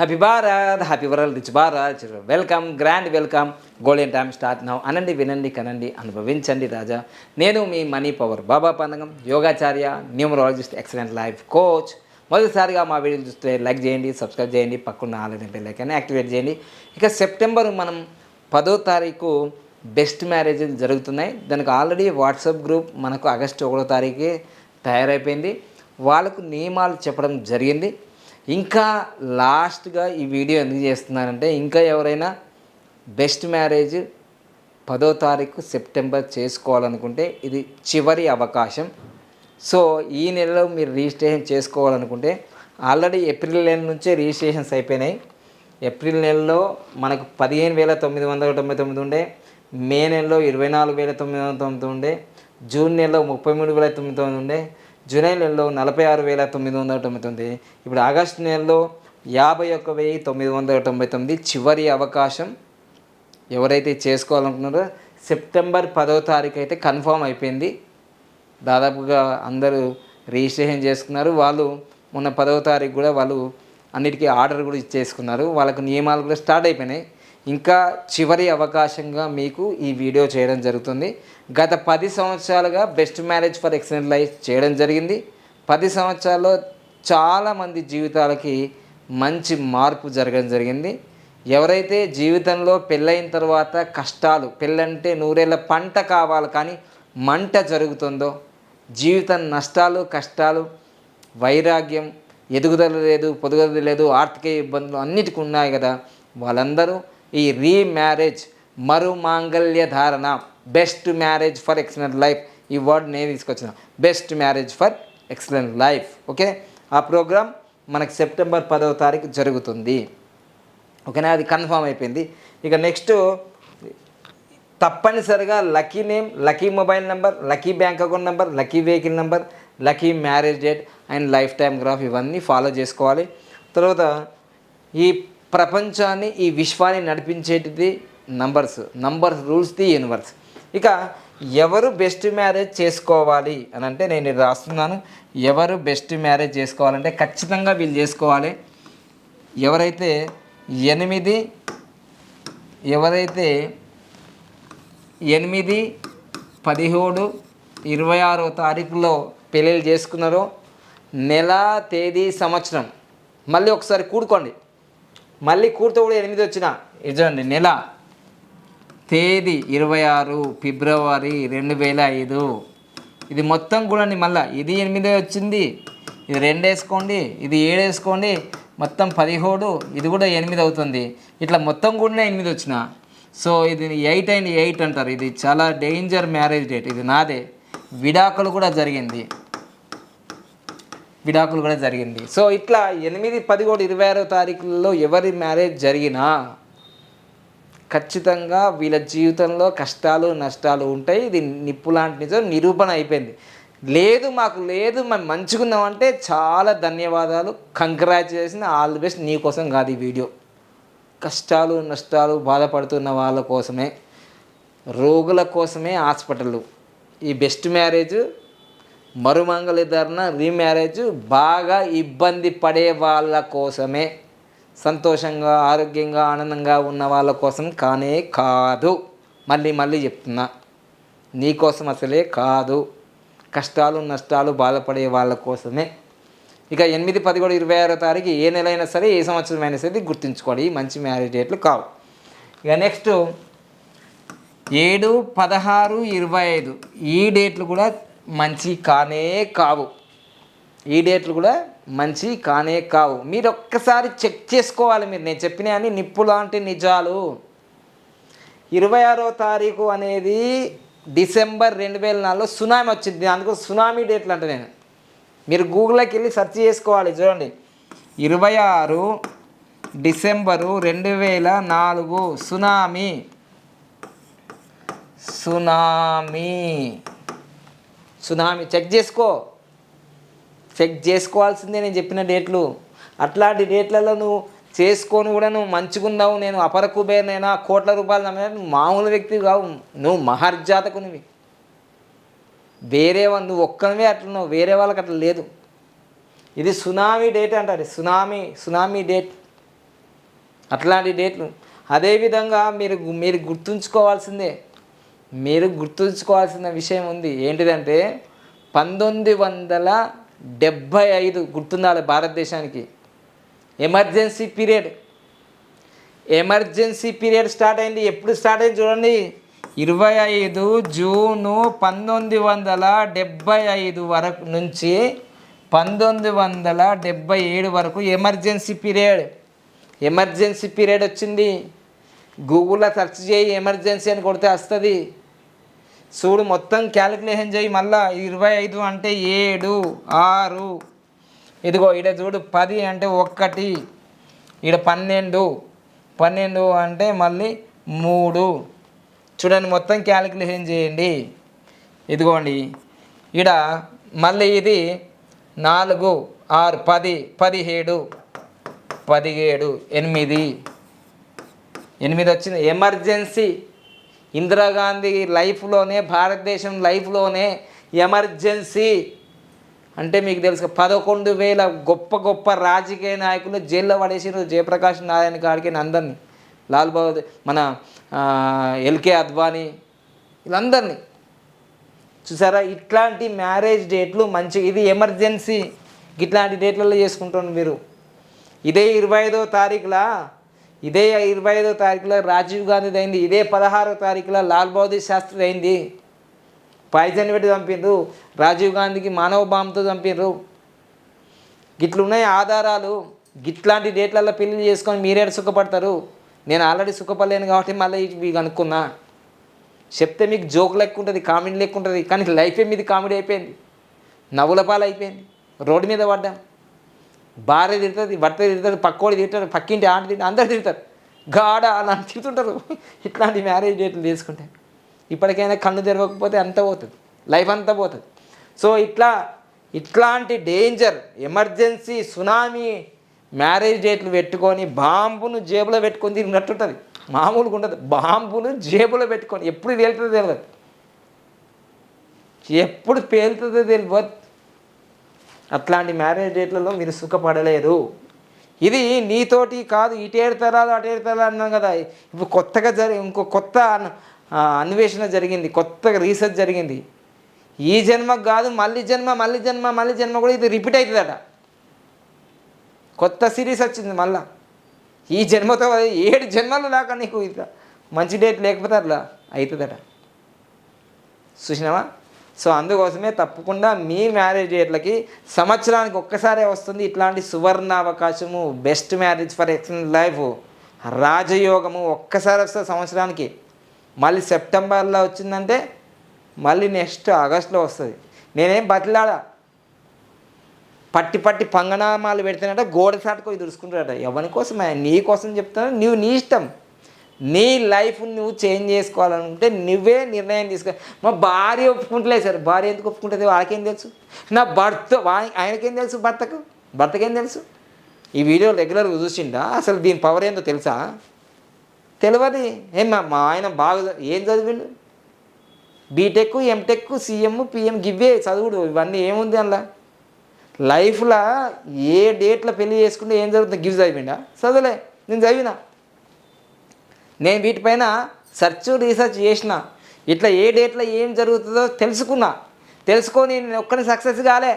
Happy Bharat happy world rich Bharat welcome grand welcome golden time start now అనండి వినండి కనండి అనుభవించండి రాజా. నేను మీ మనీ పవర్ బాబా పందగం యోగాచార్య న్యూమరాలజిస్ట్ ఎక్సలెంట్ లైఫ్ కోచ్. మొదటిసారిగా మా వీడియోలు చూస్తే లైక్ చేయండి సబ్స్క్రైబ్ చేయండి పక్కన ఆల్రెడీ బెల్ యాక్టివేట్ చేయండి. ఇక సెప్టెంబర్ మనం పదో తారీఖు బెస్ట్ మ్యారేజ్లు జరుగుతున్నాయి. దానికి ఆల్రెడీ వాట్సాప్ గ్రూప్ మనకు ఆగస్టు ఒకటో తారీఖే తయారైపోయింది. వాళ్ళకు నియమాలు చెప్పడం జరిగింది. ఇంకా లాస్ట్గా ఈ వీడియో ఎందుకు చేస్తున్నానంటే ఇంకా ఎవరైనా బెస్ట్ మ్యారేజ్ పదో తారీఖు సెప్టెంబర్ చేసుకోవాలనుకుంటే ఇది చివరి అవకాశం. సో ఈ నెలలో మీరు రిజిస్ట్రేషన్ చేసుకోవాలనుకుంటే ఆల్రెడీ ఏప్రిల్ నెల నుంచే రిజిస్ట్రేషన్స్ అయిపోయినాయి. ఏప్రిల్ నెలలో మనకు పదిహేను వేల తొమ్మిది వందల తొంభై తొమ్మిది ఉండే మే నెలలో ఇరవై నాలుగు వేల తొమ్మిది వందల తొమ్మిది ఉండే జూన్ నెలలో ముప్పై మూడు వేల తొమ్మిది తొమ్మిది ఉండే జూలై నెలలో నలభై ఆరు వేల తొమ్మిది వందల తొంభై తొమ్మిది. ఇప్పుడు ఆగస్టు నెలలో యాభై ఒక్క వెయ్యి తొమ్మిది వందల తొంభై తొమ్మిది. చివరి అవకాశం ఎవరైతే చేసుకోవాలనుకున్నారో సెప్టెంబర్ పదో తారీఖు అయితే కన్ఫామ్ అయిపోయింది. దాదాపుగా అందరూ రిజిస్ట్రేషన్ చేసుకున్నారు. వాళ్ళు మొన్న పదవ తారీఖు కూడా వాళ్ళు అన్నిటికీ ఆర్డర్ కూడా ఇచ్చేసుకున్నారు. వాళ్ళకు నియమాలు కూడా స్టార్ట్ అయిపోయినాయి. ఇంకా చివరి అవకాశంగా మీకు ఈ వీడియో చేయడం జరుగుతుంది. గత పది సంవత్సరాలుగా best marriage for excellent life చేయడం జరిగింది. పది సంవత్సరాల్లో చాలామంది జీవితాలకి మంచి మార్పు జరగడం జరిగింది. ఎవరైతే జీవితంలో పెళ్ళైన తర్వాత కష్టాలు పెళ్ళంటే నూరేళ్ళ పంట కావాలి కానీ మంట జరుగుతుందో జీవితం నష్టాలు కష్టాలు వైరాగ్యం ఎదుగుదల లేదు పొదుగుదల లేదు ఆర్థిక ఇబ్బందులు అన్నిటికీ ఉన్నాయి కదా. వాళ్ళందరూ ఈ రీమ్యారేజ్ మరు మాంగళ్య ధారణ. Best marriage for excellent life. ఈ వర్డ్ నేను తీసుకొచ్చిన. Best marriage for excellent life. Okay? ఆ ప్రోగ్రామ్ మనకు సెప్టెంబర్ పదవ తారీఖు జరుగుతుంది. ఓకేనా? అది కన్ఫామ్ అయిపోయింది. ఇక నెక్స్ట్ తప్పనిసరిగా lucky name lucky mobile number lucky bank account number lucky vehicle number lucky marriage date and life time graph ఇవన్నీ ఫాలో చేసుకోవాలి. తర్వాత ఈ ప్రపంచాన్ని ఈ విశ్వాన్ని నడిపించేటిది numbers numbers rules the universe ఇక ఎవరు బెస్ట్ మ్యారేజ్ చేసుకోవాలి? అని అంటే నేను రాస్తున్నాను. ఎవరు బెస్ట్ మ్యారేజ్ చేసుకోవాలంటే ఖచ్చితంగా వీళ్ళు చేసుకోవాలి. ఎవరైతే ఎనిమిది ఎవరైతే ఎనిమిది పదిహేడు ఇరవై ఆరో తారీఖులో పెళ్ళిళ్ళు చేసుకున్నారో నెల తేదీ సంవత్సరం. మళ్ళీ ఒకసారి కూడుకోండి. మళ్ళీ కూడితే కూడా ఎనిమిది వచ్చిన. ఇదండి నెల. తేదీ ఇరవై ఆరు ఫిబ్రవరి రెండు వేల ఐదు. ఇది మొత్తం కూడా మళ్ళీ. ఇది ఎనిమిదే వచ్చింది ఇది రెండు వేసుకోండి ఇది ఏడు వేసుకోండి మొత్తం పదిహేడు ఇది కూడా ఎనిమిది అవుతుంది. ఇట్లా మొత్తం కూడా ఎనిమిది వచ్చిన. సో ఇది ఎయిట్ అండ్ ఎయిట్ అంటారు. ఇది చాలా డేంజర్ మ్యారేజ్ డేట్. ఇది నాదే. విడాకులు కూడా జరిగింది. విడాకులు కూడా జరిగింది. సో ఇట్లా ఎనిమిది పదిహేడు ఇరవై ఆరో తారీఖులలో ఎవరి మ్యారేజ్ జరిగినా ఖచ్చితంగా వీళ్ళ జీవితంలో కష్టాలు నష్టాలు ఉంటాయి. ఇది నిప్పు లాంటి నిజం నిరూపణ అయిపోయింది. లేదు మాకు లేదు మేము అంటే చాలా ధన్యవాదాలు. Congratulation all the best. నీకోసం కాదు ఈ వీడియో. కష్టాలు నష్టాలు బాధపడుతున్న వాళ్ళ కోసమే రోగుల కోసమే హాస్పిటల్. ఈ బెస్ట్ మ్యారేజ్ మరుమంగళిధరణ రీమ్యారేజ్ బాగా ఇబ్బంది పడే వాళ్ళ కోసమే. సంతోషంగా ఆరోగ్యంగా ఆనందంగా ఉన్న వాళ్ళ కోసం కానే కాదు. మళ్ళీ మళ్ళీ చెప్తున్నా. నీకోసం అసలే కాదు. కష్టాలు నష్టాలు బాధపడే వాళ్ళ కోసమే. ఇక ఎనిమిది పదిహేడు ఇరవై ఆరో తారీఖు ఏ నెల అయినా సరే ఏ సంవత్సరం అయినా సరే గుర్తుంచుకోండి. మంచి మ్యారేజ్ డేట్లు కావు. ఇక నెక్స్ట్ ఏడు పదహారు ఇరవై ఐదు. ఈ డేట్లు కూడా మంచి కానే కావు. ఈ డేట్లు కూడా మంచి కానే కావు. మీరు ఒక్కసారి చెక్ చేసుకోవాలి మీరు. నేను చెప్పిన అని నిప్పు లాంటి నిజాలు. ఇరవై ఆరో తారీఖు అనేది డిసెంబర్ రెండు వేల నాలుగులో సునామీ వచ్చింది. అందుకు సునామీ డేట్లు అంటే నేను. మీరు గూగుల్లోకి వెళ్ళి సెర్చ్ చేసుకోవాలి. చూడండి. ఇరవై ఆరు డిసెంబరు రెండు వేల నాలుగు. సునామీ. సునామీ. సునామీ. చెక్ చేసుకో. చెక్ చేసుకోవాల్సిందే నేను చెప్పిన డేట్లు. అట్లాంటి డేట్లలో నువ్వు చేసుకొని కూడా నువ్వు మంచిగున్నావు. నేను అపర కుబేర్నైనా కోట్ల రూపాయలు నమ్మినా నువ్వు మామూలు వ్యక్తి కావు. నువ్వు మహర్జాతకునివి. వేరే వాళ్ళు నువ్వు ఒక్కనివే అట్లున్నావు వేరే వాళ్ళకి అట్లా లేదు. ఇది సునామీ డేట్ అంటారు. Tsunami tsunami date. అట్లాంటి డేట్లు. అదేవిధంగా మీరు మీరు గుర్తుంచుకోవాల్సిందే. మీరు గుర్తుంచుకోవాల్సిన విషయం ఉంది. ఏంటిదంటే పంతొమ్మిది వందల డెబ్భై ఐదు గుర్తుండాలి భారతదేశానికి. Emergency period. Emergency period start అయింది. ఎప్పుడు స్టార్ట్ అయింది చూడండి. ఇరవై ఐదు జూను పంతొమ్మిది వందల డెబ్భై ఐదు వరకు నుంచి పంతొమ్మిది వందల డెబ్భై ఏడు వరకు ఎమర్జెన్సీ పీరియడ్. ఎమర్జెన్సీ పీరియడ్ వచ్చింది. గూగుల్లో సెర్చ్ చేయి ఎమర్జెన్సీ అని కొడితే వస్తుంది. చూడు మొత్తం క్యాలిక్యులేషన్ చేయి మళ్ళా ఇరవై ఐదు అంటే ఏడు ఆరు. ఇదిగో ఈడ చూడు పది అంటే ఒక్కటి ఈడ పన్నెండు. పన్నెండు అంటే మళ్ళీ మూడు. చూడండి మొత్తం క్యాలిక్యులేషన్ చేయండి. ఇదిగోండి ఈడ మళ్ళీ ఇది నాలుగు ఆరు పది పదిహేడు. పదిహేడు ఎనిమిది. ఎనిమిది వచ్చింది. ఎమర్జెన్సీ ఇందిరాగాంధీ లైఫ్లోనే భారతదేశం లైఫ్లోనే ఎమర్జెన్సీ. అంటే మీకు తెలుసు కదా, పదకొండు వేల గొప్ప గొప్ప రాజకీయ నాయకులు జైల్లో పడేసారు జయప్రకాష్ నారాయణ గారికి అందరినీ లాల్ బహదూర్ మన ఎల్కే అద్వానీ వీళ్ళందరినీ. చూసారా? ఇట్లాంటి మ్యారేజ్ డేట్లు మంచి ఇది ఎమర్జెన్సీ. ఇట్లాంటి డేట్లలో చేసుకుంటాను మీరు. ఇదే ఇరవై ఐదో తారీఖులా? ఇదే ఇరవై ఐదో తారీఖులో రాజీవ్ గాంధీది అయింది ఇదే పదహారో తారీఖులో లాల్ బహదూర్ శాస్త్రి అయింది పాయిజన్ పెట్టి చంపిండ్రు రాజీవ్ గాంధీకి మానవ బాంబుతో చంపిండ్రు. గిట్లున్నాయి ఆధారాలు గిట్లాంటి డేట్లలో పెళ్ళి చేసుకొని మీరే సుఖపడతారు. నేను ఆల్రెడీ సుఖపడలేను కాబట్టి మళ్ళీ ఇవి కనుక్కున్నా. చెప్తే మీకు జోక్ లెక్క ఉంటుంది కామెడీ లెక్క ఉంటుంది కానీ లైఫే మీది కామెడీ అయిపోయింది. నవ్వుల పాలు అయిపోయింది రోడ్డు మీద పడ్డాం. భార్య తిడుతుంది భర్త తిడతాడు పక్కోడు తింటారు పక్కింటి ఆంట తింటారు అందరు తింటారు. గాడ అని అని తిడుతుంటారు. ఇట్లాంటి మ్యారేజ్ డేట్లు తీసుకుంటే ఇప్పటికైనా కన్ను తెరవకపోతే అంతా పోతుంది లైఫ్ అంతా పోతుంది. సో ఇట్లా ఇట్లాంటి డేంజర్ ఎమర్జెన్సీ సునామీ మ్యారేజ్ డేట్లు పెట్టుకొని బాంబును జేబులో పెట్టుకొని తిరిగినట్టుంటుంది. మామూలుగా ఉండదు. బాంబును జేబులో పెట్టుకొని ఎప్పుడు పేలుతుందో తెలియదు ఎప్పుడు పేలుతుందో తెలియదు అట్లాంటి మ్యారేజ్ డేట్లలో మీరు సుఖపడలేదు. ఇది నీతోటి కాదు ఇటేడు తరాలు అటేడు తరాలు అన్నాం కదా. ఇప్పుడు కొత్తగా జరి ఇంకో కొత్త అన్వేషణ జరిగింది కొత్తగా రీసెర్చ్ జరిగింది. ఈ జన్మ కాదు మళ్ళీ జన్మ మళ్ళీ జన్మ మళ్ళీ జన్మ కూడా ఇది రిపీట్ అవుతుందట కొత్త సిరీస్ వచ్చింది మళ్ళా. ఈ జన్మతో ఏడు జన్మలు దాకా నీకు మంచి డేట్ లేకపోతే అట్లా అవుతుందట చూసినావా? సో అందుకోసమే తప్పకుండా మీ మ్యారేజ్ డేట్లకి సంవత్సరానికి ఒక్కసారే వస్తుంది ఇట్లాంటి సువర్ణ అవకాశము best marriage for excellent life రాజయోగము ఒక్కసారి వస్తుంది సంవత్సరానికి. మళ్ళీ సెప్టెంబర్లో వచ్చిందంటే మళ్ళీ నెక్స్ట్ ఆగస్ట్లో వస్తుంది. నేనేం బతిలాడా? పట్టి పట్టి పంగనామాలు పెడితేనట గోడ సాటుకొని దుడుచుకుంటాడట. ఎవరి కోసమే? నీ కోసం చెప్తాను నీవు నీ ఇష్టం. నీ లైఫ్ నువ్వు చేంజ్ చేసుకోవాలనుకుంటే నువ్వే నిర్ణయం తీసుకో మా భార్య ఒప్పుకుంటలే సార్. భార్య ఎందుకు ఒప్పుకుంటుంది? వాళ్ళకేం తెలుసు? నా భర్త వా- ఆయనకేం తెలుసు భర్తకు? భర్తకేం తెలుసు? ఈ వీడియో రెగ్యులర్గా చూసిండా? అసలు దీని పవర్ ఏందో తెలుసా? తెలియదు ఏం మా- మా ఆయన బాగా ఏం చదివిండు? బీటెక్ ఎంటెక్ సీఎం పిఎం గివ్వే చదువుడు. ఇవన్నీ ఏముంది అందులో? లైఫ్లో ఏ డేట్లో పెళ్ళి చేసుకుంటే ఏం జరుగుతుంది గివ్ చదివిండా? చదవలే. నేను చదివినా. నేను వీటిపైన సెర్చ్ రీసెర్చ్ చేసిన. ఇట్లా ఏ డేట్లో ఏం జరుగుతుందో తెలుసుకున్నా. తెలుసుకొని నేను ఒక్కని సక్సెస్ కాలే.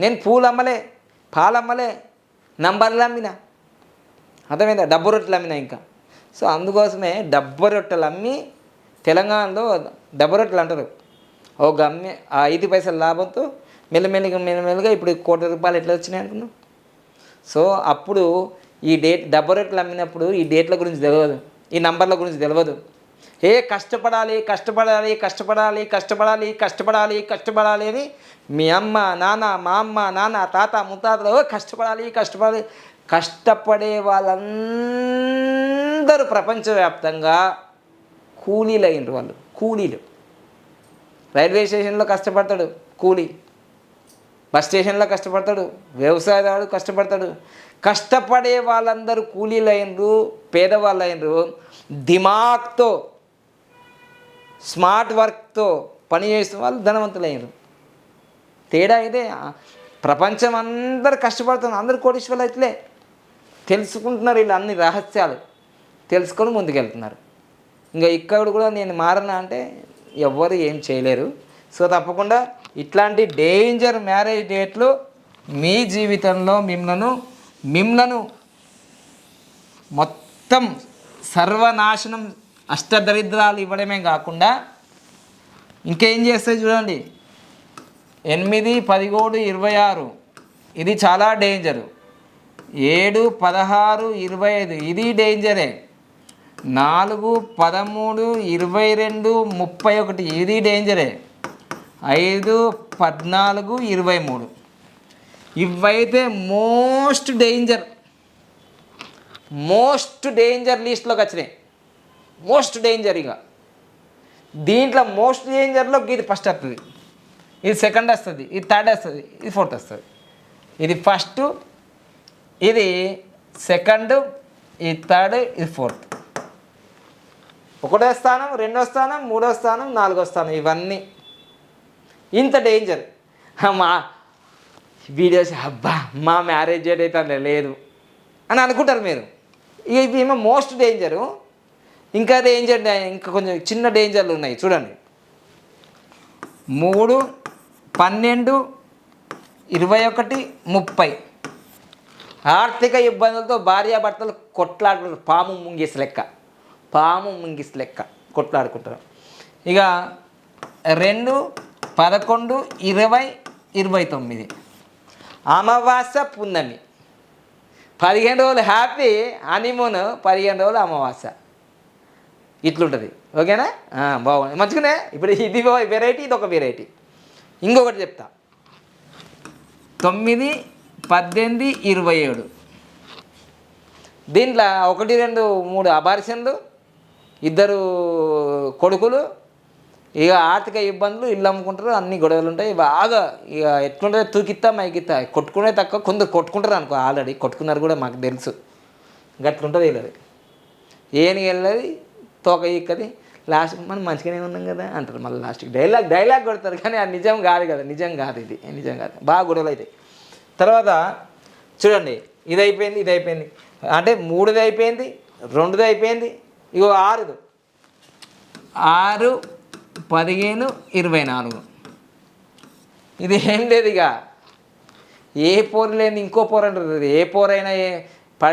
నేను పూలు అమ్మలే పాలు అమ్మలే నంబర్లు అమ్మిన. అర్థమైందా? డబ్బు రొట్టెలు అమ్మిన ఇంకా. సో అందుకోసమే డబ్బు రొట్టెలు అమ్మి తెలంగాణలో డబ్బు రొట్టెలు అంటారు. ఓ గమ్మి ఆ ఐదు పైసల లాభంతో మెల్లమెల్లిగా మెల్లమెల్లిగా ఇప్పుడు కోటి రూపాయలు ఎట్లా వచ్చినాయి అనుకున్నాం సో అప్పుడు ఈ డేట్ డబ్బు రేట్లు అమ్మినప్పుడు ఈ డేట్ల గురించి తెలియదు ఈ నంబర్ల గురించి తెలియదు ఏ కష్టపడాలి కష్టపడాలి కష్టపడాలి కష్టపడాలి కష్టపడాలి కష్టపడాలి అని మీ అమ్మ నాన్న మా అమ్మ నాన్న తాత ముత్తాతలు కష్టపడాలి కష్టపడాలి. కష్టపడే వాళ్ళందరూ ప్రపంచవ్యాప్తంగా కూలీలు అయినరు వాళ్ళు. కూలీలు. రైల్వే స్టేషన్లో కష్టపడతాడు కూలీ. బస్ స్టేషన్లో కష్టపడతాడు వ్యవసాయదారుడు కష్టపడతాడు. కష్టపడే వాళ్ళందరూ కూలీలు అయినరు పేదవాళ్ళు అయినరు దిమాగ్తో స్మార్ట్ వర్క్తో పని చేసిన వాళ్ళు ధనవంతులు అయినరు తేడా ఇదే ప్రపంచం అందరు కష్టపడుతున్నారు అందరు కోటీశ్వర్లు అయితే తెలుసుకుంటున్నారు వీళ్ళు అన్ని రహస్యాలు తెలుసుకొని ముందుకెళ్తున్నారు. ఇంకా ఇక్కడ కూడా నేను మారనా అంటే ఎవ్వరు ఏం చేయలేరు. సో తప్పకుండా ఇట్లాంటి డేంజర్ మ్యారేజ్ డేట్లు మీ జీవితంలో మిమ్మలను మిమ్మలను మొత్తం సర్వనాశనం అష్టదరిద్రాలు ఇవ్వడమే కాకుండా ఇంకేం చేస్తాయి చూడండి. ఎనిమిది పదిహేడు ఇరవై ఆరు. ఇది చాలా డేంజరు ఏడు పదహారు ఇరవై ఐదు. ఇది డేంజరే నాలుగు పదమూడు ఇరవై రెండు ముప్పై ఒకటి. ఇది డేంజరే ఐదు పద్నాలుగు ఇరవై మూడు. ఇవైతే మోస్ట్ డేంజర్. మోస్ట్ డేంజర్ లిస్ట్లోకి వచ్చినాయి. మోస్ట్ డేంజర్ ఇక. దీంట్లో మోస్ట్ డేంజర్లో ఇది ఫస్ట్ వస్తుంది. ఇది సెకండ్ వస్తుంది. ఇది థర్డ్ వస్తుంది. ఇది ఫోర్త్ వస్తుంది. ఇది ఫస్ట్ ఇది సెకండ్ ఇది థర్డ్ ఇది ఫోర్త్. ఒకటో స్థానం రెండో స్థానం మూడో స్థానం నాలుగో స్థానం ఇవన్నీ. ఇంత డేంజర్ మా వీడియోస్ అబ్బా మా మ్యారేజ్ డేట్ అయితే లేదు అని అనుకుంటారు మీరు. ఇక ఇవి ఏమో మోస్ట్ డేంజరు ఇంకా డేంజర్ ఇంకా కొంచెం చిన్న డేంజర్లు ఉన్నాయి చూడండి. మూడు పన్నెండు ఇరవై ఒకటి ముప్పై. ఆర్థిక ఇబ్బందులతో భార్యాభర్తలు కొట్లాడుకుంటారు. పాము ముంగిస్ లెక్క. పాము ముంగిస్ లెక్క కొట్లాడుకుంటారు. ఇక రెండు పదకొండు ఇరవై ఇరవై తొమ్మిది అమావాస్య పున్నమి. పదిహేను రోజులు హ్యాపీ హనీమూన్ పదిహేను రోజులు అమావాస్య ఇట్లుంటుంది. ఓకేనా? బాగుంది. మంచిగానే ఇప్పుడు ఇది వెరైటీ ఇది ఒక వెరైటీ ఇంకొకటి చెప్తా. తొమ్మిది పద్దెనిమిది ఇరవై ఏడు. దీంట్లో ఒకటి రెండు మూడు అబార్షన్లు ఇద్దరు కొడుకులు ఇక ఆర్థిక ఇబ్బందులు ఇల్లు అమ్ముకుంటారు అన్ని గొడవలు ఉంటాయి. బాగా ఇక ఎట్లుంటుంది తూకిత్తా మైకిత్తా. కొట్టుకునే తక్కువ కొందరు కొట్టుకుంటారు అనుకో ఆల్రెడీ. కొట్టుకున్నారు కూడా మాకు తెలుసు. గట్లుంటుంది వీళ్ళది. ఏని వెళ్ళది తోక ఇక్కది లాస్ట్ మనం మంచిగానే ఉన్నాం కదా అంటారు. మళ్ళీ లాస్ట్కి డైలాగ్ డైలాగ్ కొడతారు. కానీ అది నిజం కాదు కదా. నిజం కాదు ఇది. నిజం కాదు. బాగా గొడవలు అవుతాయి. తర్వాత చూడండి. ఇది అయిపోయింది ఇది అయిపోయింది అంటే మూడుది అయిపోయింది రెండుది అయిపోయింది ఇగో ఆరుదు. ఆరు పదిహేను ఇరవై నాలుగు. ఇది ఏం లేదు ఇక. ఏ పోరు లేని ఇంకో పోరు అంటారు. ఏ పోరైనా ఏ ప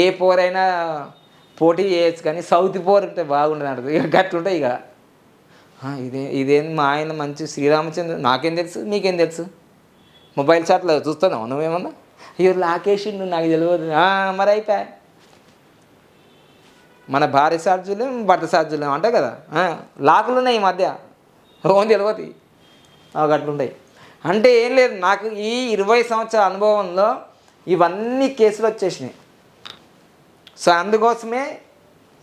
ఏ పోరైనా పోటీ చేయొచ్చు కానీ సౌత్ పోరు ఉంటే బాగుండదు అంటారు. ఇక గట్లుంటాయి ఇక. ఇదే ఇదేం మా ఆయన మంచి శ్రీరామచంద్ర నాకేం తెలుసు? నీకేం తెలుసు? మొబైల్ చాట్లో చూస్తున్నావు నువ్వేమన్నా? అయ్యో లాకేషిండు నాకు తెలియదు మరి అయిపోయా మన భార్య సాధ్యులేం భర్త సాధ్యులేం అంటాయి కదా లాకులు ఉన్నాయి ఈ మధ్య. ఓన్ తెలియదు అవి అట్లుంటాయి అంటే ఏం లేదు నాకు ఈ ఇరవై సంవత్సరాల అనుభవంలో ఇవన్నీ కేసులు వచ్చేసినాయి. సో అందుకోసమే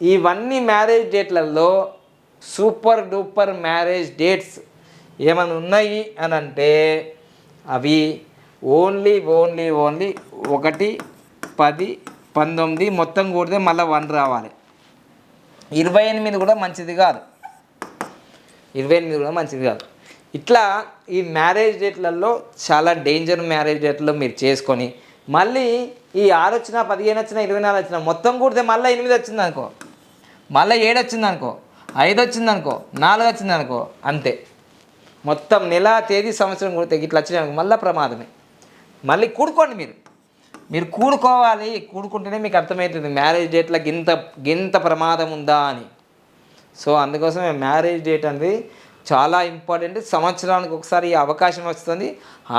ఇవన్నీ మ్యారేజ్ డేట్లలో సూపర్ డూపర్ మ్యారేజ్ డేట్స్ ఏమైనా ఉన్నాయి అని అంటే అవి ఓన్లీ ఓన్లీ ఓన్లీ ఒకటి పది పంతొమ్మిది మొత్తం కూడితే మళ్ళీ వన్ రావాలి. ఇరవై ఎనిమిది కూడా మంచిది కాదు. ఇరవై ఎనిమిది కూడా మంచిది కాదు. ఇట్లా ఈ మ్యారేజ్ డేట్లలో చాలా డేంజర్ మ్యారేజ్ డేట్లో మీరు చేసుకొని మళ్ళీ ఈ ఆరు వచ్చిన పదిహేను వచ్చిన ఇరవై నాలుగు వచ్చిన మొత్తం కూడితే మళ్ళీ ఎనిమిది వచ్చింది అనుకో. మళ్ళీ ఏడు వచ్చింది అనుకో ఐదు వచ్చింది అనుకో నాలుగు వచ్చింది అనుకో అంతే. మొత్తం నెల తేదీ సంవత్సరం కూడితే ఇట్లా వచ్చిన మళ్ళీ ప్రమాదమే. మళ్ళీ కూడుకోండి మీరు. మీరు కూడుకోవాలి కూడుకుంటేనే మీకు అర్థమవుతుంది మ్యారేజ్ డేట్లకు గింత గింత ప్రమాదం ఉందా అని. సో అందుకోసం మ్యారేజ్ డేట్ అనేది చాలా ఇంపార్టెంట్ సంవత్సరానికి ఒకసారి ఈ అవకాశం వస్తుంది.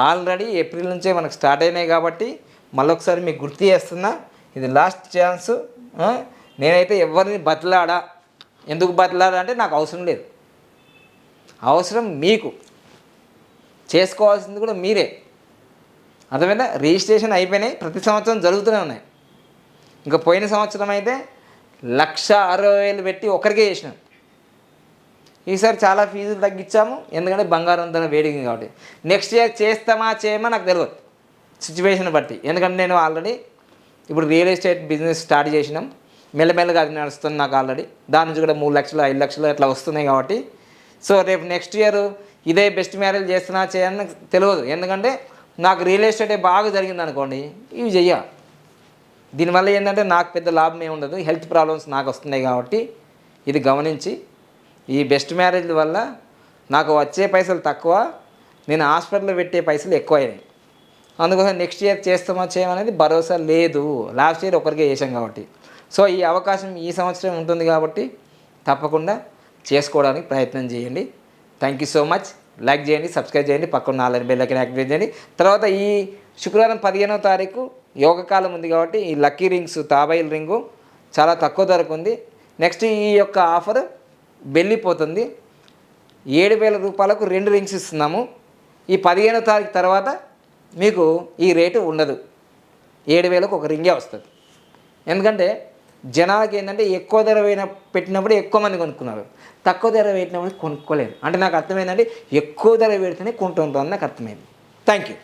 ఆల్రెడీ ఏప్రిల్ నుంచే మనకు స్టార్ట్ అయినాయి కాబట్టి మళ్ళొకసారి మీకు గుర్తు చేస్తున్నా ఇది లాస్ట్ ఛాన్స్ నేనైతే ఎవరిని బతలాడా ఎందుకు బతలాడా అంటే నాకు అవసరం లేదు. అవసరం మీకు. చేసుకోవాల్సింది కూడా మీరే. అర్థమైందా? రిజిస్ట్రేషన్ అయిపోయినాయి ప్రతి సంవత్సరం జరుగుతూనే ఉన్నాయి. ఇంకా పోయిన సంవత్సరం అయితే లక్ష అరవై వేలు పెట్టి ఒకరికే చేసినాం. ఈసారి చాలా ఫీజులు తగ్గించాము ఎందుకంటే బంగారం ధర వేడిగా కాబట్టి. నెక్స్ట్ ఇయర్ చేస్తామా చేయమా నాకు తెలియదు సిచ్యువేషన్ బట్టి. ఎందుకంటే నేను ఆల్రెడీ ఇప్పుడు రియల్ ఎస్టేట్ బిజినెస్ స్టార్ట్ చేసినాం. మెల్లమెల్లగా అది నడుస్తుంది నాకు ఆల్రెడీ దాని నుంచి కూడా మూడు లక్షలు ఐదు లక్షలు అట్లా వస్తున్నాయి కాబట్టి. సో రేపు నెక్స్ట్ ఇయర్ ఇదే బెస్ట్ మ్యారేజ్ చేస్తున్నా చేయని తెలియదు ఎందుకంటే నాకు రియల్ ఎస్టేటే బాగా జరిగింది అనుకోండి ఇవి చెయ్య. దీనివల్ల ఏంటంటే నాకు పెద్ద లాభం ఏమి ఉండదు హెల్త్ ప్రాబ్లమ్స్ నాకు వస్తున్నాయి కాబట్టి ఇది గమనించి ఈ బెస్ట్ మ్యారేజ్ వల్ల నాకు వచ్చే పైసలు తక్కువ నేను హాస్పిటల్లో పెట్టే పైసలు ఎక్కువ అయినాయి అందుకోసం నెక్స్ట్ ఇయర్ చేస్తామా చేయమనేది భరోసా లేదు. లాస్ట్ ఇయర్ ఒకరికే చేసాం కాబట్టి. సో ఈ అవకాశం ఈ సంవత్సరం ఉంటుంది కాబట్టి తప్పకుండా చేసుకోవడానికి ప్రయత్నం చేయండి. Thank you so much like చేయండి సబ్స్క్రైబ్ చేయండి పక్కన నాలుగు బెల్లకి యాక్టివేట్ చేయండి. తర్వాత ఈ శుక్రవారం పదిహేనవ తారీఖు యోగకాలం ఉంది కాబట్టి ఈ లక్కీ రింగ్స్ తాబైల్ రింగు చాలా తక్కువ ధరకు ఉంది. నెక్స్ట్ ఈ యొక్క ఆఫర్ వెళ్ళిపోతుంది. ఏడు వేల రూపాయలకు రెండు రింగ్స్ ఇస్తున్నాము. ఈ పదిహేనో తారీఖు తర్వాత మీకు ఈ రేటు ఉండదు. ఏడు వేలకు ఒక రింగే వస్తుంది. ఎందుకంటే జనాలకి ఏంటంటే ఎక్కువ ధర పెట్టినప్పుడు ఎక్కువ మంది కొనుక్కున్నారు. తక్కువ ధర పెట్టినప్పుడు కొనుక్కోలేరు. అంటే నాకు అర్థమైందంటే ఎక్కువ ధర పెడితేనే కొంటుంటాను నాకు అర్థమైంది. Thank you